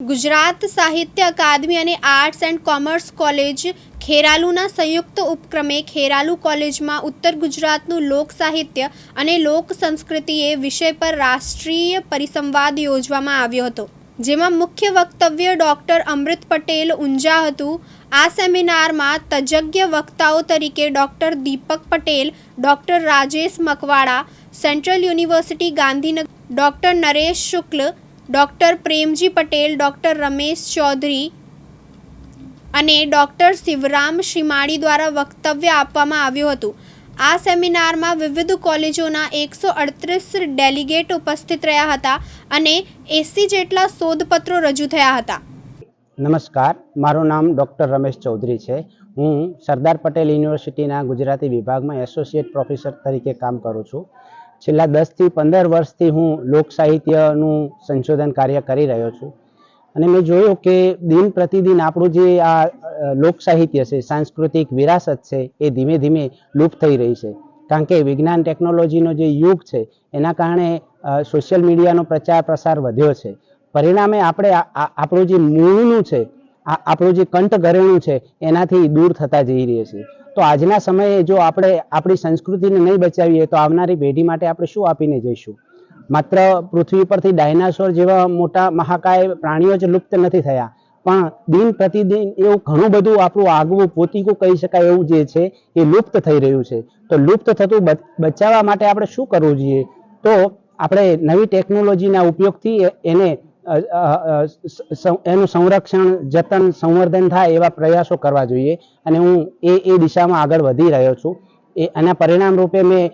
ગુજરાત સાહિત્ય અકાદમી અને arts and commerce college ખેરાલુના સંયુક્ત ઉપક્રમે ખેરાલુ કોલેજમાં ઉત્તર ગુજરાતનું લોક સાહિત્ય અને લોક સંસ્કૃતિએ વિષય પર રાષ્ટ્રીય પરિસંવાદ યોજવામાં આવ્યો હતો, જેમાં મુખ્ય વક્તવ્ય ડૉક્ટર અમૃત પટેલ ઊંઝા હતું. આ સેમિનારમાં તજજ્ઞ વક્તાઓ તરીકે doctor Deepak Patel, doctor Rajesh Makwada central university Gandhinagar, doctor Naresh Shukla doctor Premji Patel, doctor Ramesh Chaudhari અને ડૉક્ટર શિવરામ શિમાળી દ્વારા વક્તવ્ય આપવામાં આવ્યું હતું. આ સેમિનારમાં વિવિધ કોલેજોના એકસો અડત્રીસ ડેલિગેટ ઉપસ્થિત રહ્યા હતા અને એસી જેટલા શોધપત્રો રજૂ થયા હતા. નમસ્કાર, મારું નામ ડૉક્ટર રમેશ ચૌધરી છે. હું સરદાર પટેલ યુનિવર્સિટીના ગુજરાતી વિભાગમાં એસોસિએટ પ્રોફેસર તરીકે કામ કરું છું. છેલ્લા દસથી પંદર વર્ષથી હું લોક સાહિત્યનું સંશોધન કાર્ય કરી રહ્યો છું. અને મેં જોયું કે દિન પ્રતિદિન આપણું જે આ લોક સાહિત્ય છે, સાંસ્કૃતિક વિરાસત છે, એ ધીમે ધીમે લુપ્ત થઈ રહી છે. કારણ કે વિજ્ઞાન ટેકનોલોજીનો જે યુગ છે, એના કારણે સોશિયલ મીડિયાનો પ્રચાર પ્રસાર વધ્યો છે. પરિણામે આપણે આપણું જે મૂળનું છે આપણું જે કંઠ ઘરેણું છે, એનાથી દૂર થતા જઈ રહીએ છીએ. તો આજના સમયે જો આપણે આપણી સંસ્કૃતિને નહીં બચાવીએ તો આવનારી પેઢી માટે આપણે શું આપીને જઈશું? માત્ર પૃથ્વી પરથી ડાયનાસોર જેવા મોટા મહાકાય પ્રાણીઓ જ લુપ્ત નથી થયા. પણ દિન પ્રતિદિન એવું ઘણું બધું આપણું આગવું પોતીકું કહી શકાય એવું જે છે એ લુપ્ત થઈ રહ્યું છે. તો લુપ્ત થતું બચ- બચાવવા માટે આપણે શું કરવું જોઈએ? તો આપણે નવી ટેકનોલોજીના ઉપયોગથી એને એનું સંરક્ષણ, જતન, સંવર્ધન થાય એવા પ્રયાસો કરવા જોઈએ અને હું એ એ દિશામાં આગળ વધી રહ્યો છું. એ, આના પરિણામ રૂપે મેં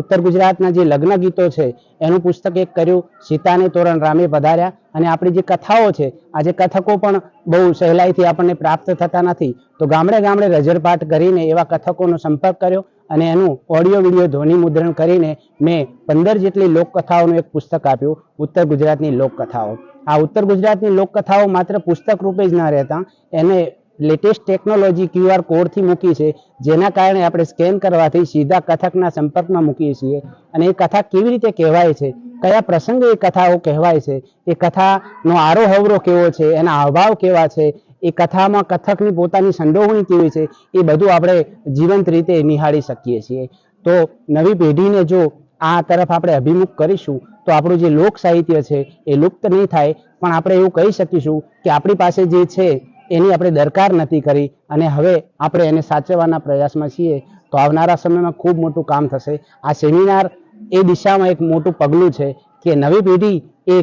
ઉત્તર ગુજરાતના જે લગ્ન ગીતો છે, એનું પુસ્તક એક કર્યું, સીતાને તોરણ રામે પધાર્યા. અને આપણી જે કથાઓ છે, આજે કથકો પણ બહુ સહેલાઈથી આપણને પ્રાપ્ત થતા નથી. તો ગામડે ગામડે રજરપાટ કરીને એવા કથકોનો સંપર્ક કર્યો અને એનું ઓડિયો વીડિયો ધ્વનિ મુદ્રણ કરીને મેં પંદર જેટલી લોકકથાઓનું એક પુસ્તક આપ્યું, ઉત્તર ગુજરાતની લોકકથાઓ. આ ઉત્તર ગુજરાતની લોકકથાઓ માત્ર પુસ્તક રૂપે જ ના રહેતા, એને લેટેસ્ટ ટેકનોલોજી ક્યુઆર કોડથી મૂકી છે, જેના કારણે આપણે સ્કેન કરવાથી સીધા કથકના સંપર્કમાં મૂકીએ છીએ. અને એ કથા કેવી રીતે કહેવાય છે, કયા પ્રસંગે એ કથાઓ કહેવાય છે, એ કથાનો આરોહવરો કેવો છે, એના હાવભાવ કેવા છે, એ કથામાં કથકની પોતાની સંડોવણી કેવી છે, એ બધું આપણે જીવંત રીતે નિહાળી શકીએ છીએ. તો નવી પેઢીને જો આ તરફ આપણે અભિમુખ કરીશું, તો આપણું જે લોક સાહિત્ય છે એ લુપ્ત નહીં થાય. પણ આપણે એવું કહી શકીશું કે આપણી પાસે જે છે, એની આપણે દરકાર નથી કરી અને હવે આપણે એને સાચવવાના પ્રયાસમાં છીએ, તો આવનારા સમયમાં ખૂબ મોટું કામ થશે. આ સેમિનાર એ દિશામાં એક મોટું પગલું છે કે નવી પેઢી એ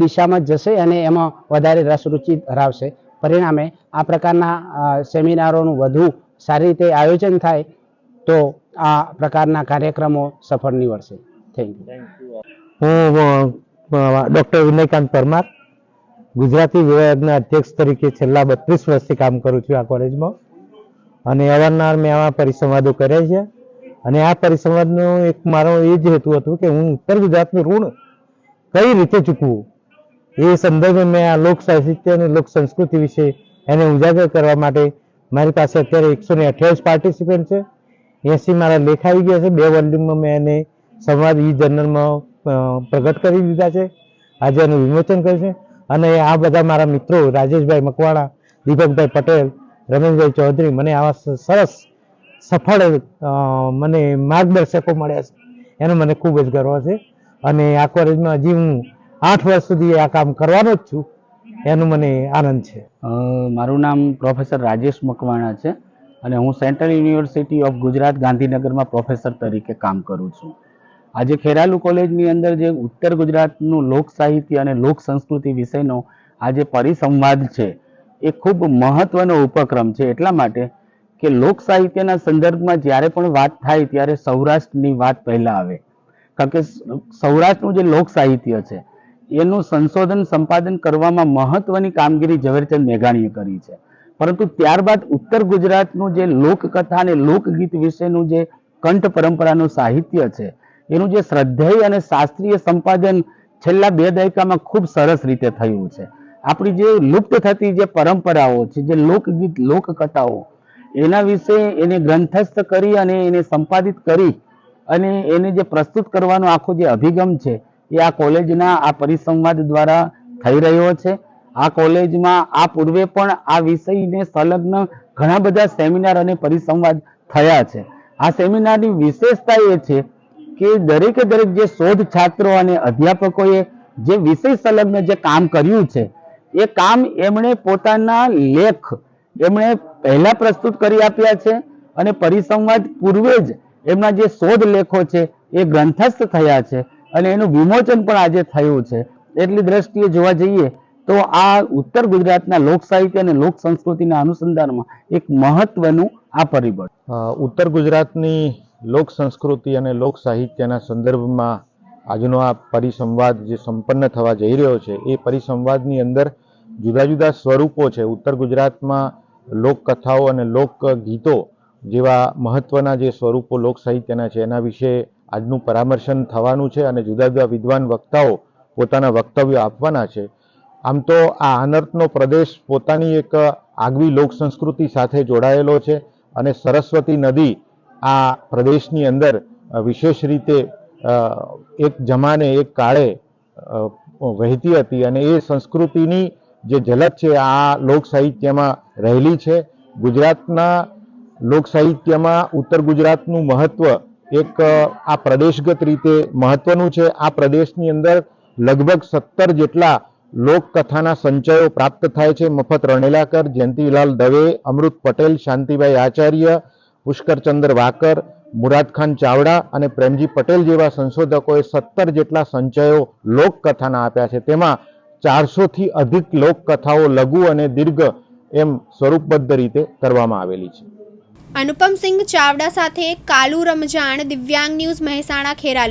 દિશામાં જશે અને એમાં વધારે રસ રુચિ ધરાવશે. પરિણામે આ પ્રકારના સેમિનારોનું વધુ સારી રીતે આયોજન થાય તો આ પ્રકારના કાર્યક્રમો સફળ નીવડશે. થેન્ક યુ હું ડૉક્ટર વિનયકાંત પરમાર ગુજરાતી વિભાગના અધ્યક્ષ તરીકે છેલ્લા બત્રીસ વર્ષથી કામ કરું છું આ કોલેજમાં. અને અવારનવાર મેં આવા પરિસંવાદો કર્યા છે. અને આ પરિસંવાદનો એક મારો એ જ હેતુ હતું કે હું ઉત્તર ગુજરાતનું ઋણ કઈ રીતે ચૂકવું? એ સંદર્ભે મેં આ લોક સાહિત્ય અને લોક સંસ્કૃતિ વિશે એને ઉજાગર કરવા માટે મારી પાસે અત્યારે એકસો ને અઠ્યાવીસ પાર્ટિસિપન્ટ છે. એસી મારા લેખ આવી ગયા છે. બે વોલ્યુમમાં મેં એને સંવાદ ઈ જર્નલમાં પ્રગટ કરી દીધા છે. આજે એનું વિમોચન કર્યું છે. અને આ બધા મારા મિત્રો, રાજેશભાઈ મકવાણા, દીપકભાઈ પટેલ, રમેશભાઈ ચૌધરી, મને આવા સરસ, સફળ મને માર્ગદર્શકો મળ્યા છે. એનો મને ખૂબ જ ગર્વ છે. અને આ કોલેજમાં હજી હું આઠ વર્ષ સુધી આ કામ કરવાનો જ છું. એનું મને આનંદ છે. મારું નામ પ્રોફેસર રાજેશ મકવાણા છે. અને હું સેન્ટ્રલ યુનિવર્સિટી ઓફ ગુજરાત ગાંધીનગરમાં પ્રોફેસર તરીકે કામ કરું છું. આજે ખેરાલુ કોલેજની અંદર જે ઉત્તર ગુજરાતનું લોક સાહિત્ય અને લોક સંસ્કૃતિ વિષયનો આજે પરિસંવાદ છે, એ ખૂબ મહત્વનો ઉપક્રમ છે. એટલા માટે કે લોક સાહિત્યના સંદર્ભમાં જ્યારે પણ વાત થાય ત્યારે સૌરાષ્ટ્રની વાત પહેલાં આવે. કારણ કે સૌરાષ્ટ્રનું જે લોક સાહિત્ય છે, એનું સંશોધન સંપાદન કરવામાં મહત્વની કામગીરી ઝવેરચંદ મેઘાણીએ કરી છે. પરંતુ ત્યારબાદ ઉત્તર ગુજરાતનું જે લોકકથા અને લોકગીત વિશેનું જે કંઠ પરંપરાનું સાહિત્ય છે, એનું જે શ્રદ્ધેય અને શાસ્ત્રીય સંપાદન છેલ્લા બે દાયકામાં ખૂબ સરસ રીતે થયું છે. આપણી જે લુપ્ત થતી જે પરંપરાઓ છે, જે લોકગીત, લોકકથાઓ, એના વિશે એને ગ્રંથસ્થ કરી અને એને સંપાદિત કરી અને એને જે પ્રસ્તુત કરવાનો આખો જે અભિગમ છે, એ આ કોલેજના આ પરિસંવાદ દ્વારા થઈ રહ્યો છે. આ કોલેજમાં આ પૂર્વે પણ આ વિષયને સંલગ્ન ઘણા બધા સેમિનાર અને પરિસંવાદ થયા છે. આ સેમિનારની વિશેષતા એ છે કે દરેકે દરેક જે શોધ છાત્રો અને અધ્યાપકોએ જે વિષય સંલગ્ન જે કામ કર્યું છે, એ કામ એમણે પોતાના લેખ એમણે પહેલા પ્રસ્તુત કરી આપ્યા છે અને પરિસંવાદ પૂર્વે જ એમના જે શોધ લેખો છે એ ગ્રંથસ્થ થયા છે અને એનું વિમોચન પણ આજે થયું છે. એટલી દ્રષ્ટિએ જોવા જઈએ તો આ ઉત્તર ગુજરાતના લોક સાહિત્ય અને લોક સંસ્કૃતિના અનુસંધાનમાં એક મહત્વનું આ પરિબળ. ઉત્તર ગુજરાતની લોક સંસ્કૃતિ અને લોક સાહિત્યના સંદર્ભમાં આજનો આ પરિસંવાદ જે સંપન્ન થવા જઈ રહ્યો છે, એ પરિસંવાદની અંદર જુદા જુદા સ્વરૂપો છે. ઉત્તર ગુજરાતમાં લોકકથાઓ અને લોકગીતો જેવા મહત્વના જે સ્વરૂપો લોક સાહિત્યના છે, એના વિશે આજનું પરામર્શન થવાનું છે અને જુદા જુદા વિદ્વાન વક્તાઓ પોતાના વક્તવ્યો આપવાના છે. આમ તો આ આનર્તનો પ્રદેશ પોતાની એક આગવી લોક સંસ્કૃતિ સાથે જોડાયેલો છે અને સરસ્વતી નદી આ પ્રદેશની અંદર વિશેષ રીતે એક જમાને એક કાળે વહેતી હતી અને એ સંસ્કૃતિની જે ઝલક છે આ લોક સાહિત્યમાં રહેલી છે. ગુજરાતના લોક સાહિત્યમાં ઉત્તર ગુજરાતનું મહત્વ એક આ પ્રદેશગત રીતે મહત્વનું છે. આ પ્રદેશની અંદર લગભગ સત્તર જેટલા લોકકથાના સંચયો પ્રાપ્ત થાય છે. મફત રણેલાકર, જયંતિલાલ દવે, અમૃત પટેલ શાંતિભાઈ આચાર્ય, પુષ્કરચંદ્ર વાકર, મુરાદખાન ચાવડા અને પ્રેમજી પટેલ જેવા સંશોધકોએ સત્તર જેટલા સંચયો લોકકથાના આપ્યા છે. તેમાં ચારસોથી અધિક લોકકથાઓ લઘુ અને દીર્ઘ એમ સ્વરૂપબદ્ધ રીતે કરવામાં આવેલી છે. અનુપમસિંહ ચાવડા સાથે કાલુ રમજાણ દિવ્યાંગ ન્યૂઝ મહેસાણા ખેરાલુ